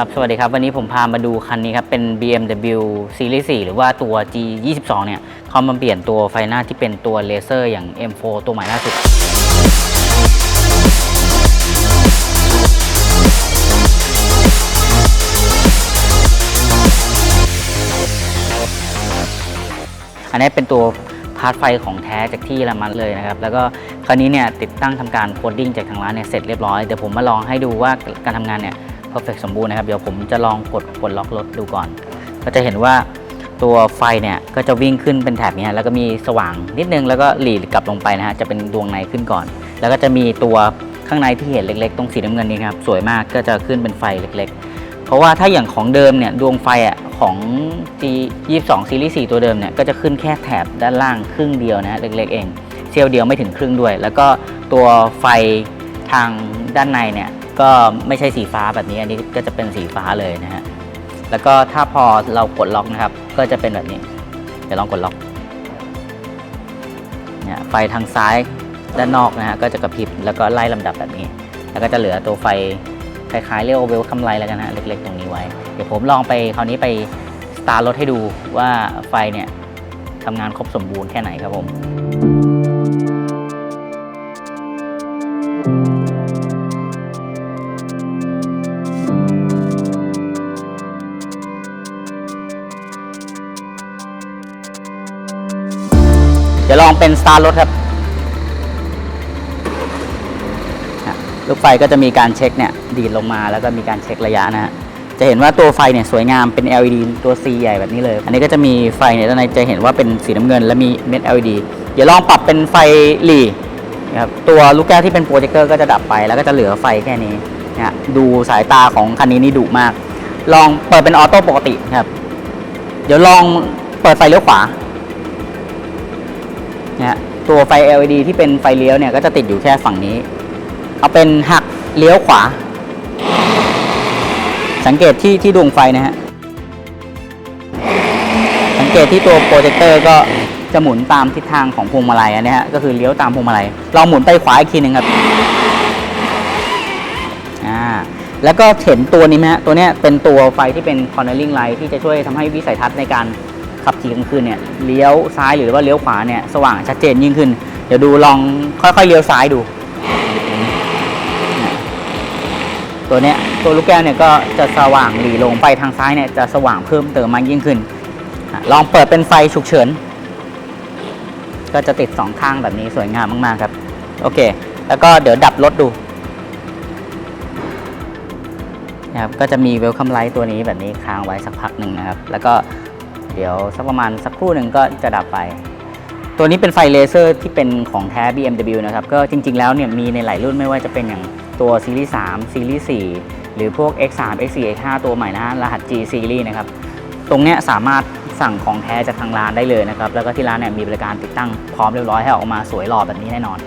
ครับ สวัสดีครับ วันนี้ผมพามาดูคันนี้ครับ เป็น BMW Series 4 หรือว่าตัว G22 เนี่ยเขามาเปลี่ยนตัวไฟหน้าที่เป็นตัวเลเซอร์อย่าง M4 ตัวใหม่ล่าสุด อันนี้เป็นตัวพาร์ทไฟของแท้จากที่ละมันเลยนะครับ แล้วก็คราวนี้เนี่ยติดตั้งทำการโคดดิ้งจากทางร้านเนี่ยเสร็จเรียบร้อย เดี๋ยวผมมาลองให้ดูว่าการทำงานเนี่ย เพอร์เฟกสมบูรณ์นะครับ เดี๋ยวผมจะลองกดปลดล็อกรถดูก่อน ก็จะเห็นว่าตัวไฟเนี่ยก็จะวิ่งขึ้นเป็นแถบเนี้ยแล้วก็มีสว่างนิดนึงแล้วก็หลีดกลับลงไปนะฮะจะเป็นดวงในขึ้นก่อน แล้วก็จะมีตัวข้างในที่เห็นเล็กๆ ตรงสีน้ำเงินนี้ครับสวยมากก็จะขึ้นเป็นไฟเล็ก ๆ เพราะว่าถ้าอย่างของเดิมเนี่ยดวงไฟอะของ G 22 Series 4ตัวเดิมเนี่ยก็จะขึ้นแค่แถบด้านล่างครึ่งเดียวนะฮะเล็กๆเองเซลล์เดียวไม่ถึงครึ่งด้วย แล้วก็ตัวไฟทางด้านในเนี่ย ก็ไม่ใช่สีฟ้าแบบนี้อันนี้ก็จะเป็นสีฟ้าเลยนะฮะแล้วก็ถ้าพอเรากดล็อกนะครับ ก็จะเป็นแบบนี้ เดี๋ยวลองกดล็อกเนี่ยไฟทางซ้ายด้านนอกนะฮะก็จะกระพริบแล้วก็ไล่ลำดับแบบนี้ แล้วก็จะเหลือตัวไฟคล้ายๆเรียกว่าเวลคัมไลท์แล้วกันฮะเล็ก ๆ ตรงนี้ไว้ เดี๋ยวผมลองไปคราวนี้ไปสตาร์รถให้ดูว่าไฟเนี่ยทำงานครบสมบูรณ์แค่ไหนครับผม เดี๋ยวลองเป็นสตาร์รถครับ ลูกไฟก็จะมีการเช็คเนี่ยดีดลงมาแล้วก็มีการเช็คระยะนะฮะจะเห็นว่าตัวไฟเนี่ยสวยงามเป็น LED ตัว C ใหญ่แบบนี้เลย อันนี้ก็จะมีไฟเนี่ยด้านในจะเห็นว่าเป็นสีน้ำเงินและมีเม็ด LED เดี๋ยวลองปรับเป็นไฟหลีนะครับตัวลูกแก้วที่เป็นโปรเจคเตอร์ก็จะดับไปแล้วก็จะเหลือไฟแค่นี้นะดูสายตาของคันนี้นี่ดุมาก ลองเปิดเป็นออโต้ปกติครับ เดี๋ยวลองเปิดไฟเลี้ยวขวา นี่ยตัวไฟ LED ที่เป็นไฟเลี้ยวเนี่ยก็จะติดอยู่แค่ฝั่งนี้ เอาเป็นหักเลี้ยวขวา สังเกตที่ที่ดวงไฟนะฮะ สังเกตที่ตัวโปรเจคเตอร์ก็จะหมุนตามทิศทางของพวงมาลัยนนี้ฮะ ก็คือเลี้ยวตามพวงมาลัยลองหมุนไปขวาอีกทีหนึ่งครับ อ่า แล้วก็เห็นตัวนี้ไหมฮะ ตัวนี้เป็นตัวไฟที่เป็น cornering light ที่จะช่วยทำให้วิสัยทัศน์ในการ ขับขี่กลางคืนเนี่ยเลี้ยวซ้ายหรือว่าเลี้ยวขวาเนี่ยสว่างชัดเจนยิ่งขึ้น เดี๋ยวดูลองค่อยๆเลี้ยวซ้ายดู ตัวเนี้ยตัวลูกแก้วเนี่ยก็จะสว่างหลีลงไปทางซ้ายเนี่ยจะสว่างเพิ่มเติมมากยิ่งขึ้น ลองเปิดเป็นไฟฉุกเฉิน ก็จะติดสองข้างแบบนี้สวยงามมากๆครับ โอเค แล้วก็เดี๋ยวดับรถดูนะครับก็จะมีเวลคัมไลท์ตัวนี้แบบนี้ค้างไว้สักพักหนึ่งนะครับ แล้วก็ เดี๋ยวสักประมาณสักครู่หนึ่งก็จะดับไป ตัวนี้เป็นไฟเลเซอร์ที่เป็นของแท้ BMW นะครับ ก็จริง ๆ แล้วเนี่ยมีในหลายรุ่นไม่ว่าจะเป็นอย่างตัวซีรีส์3ซีรีส์4หรือพวก X3 X4 X5 ตัวใหม่นะฮะรหัส G Series นะครับ ตรงเนี้ยสามารถสั่งของแท้จากทางร้านได้เลยนะครับ แล้วก็ที่ร้านเนี่ยมีบริการติดตั้งพร้อมเรียบร้อยให้ออกมาสวยหล่อแบบนี้แน่นอน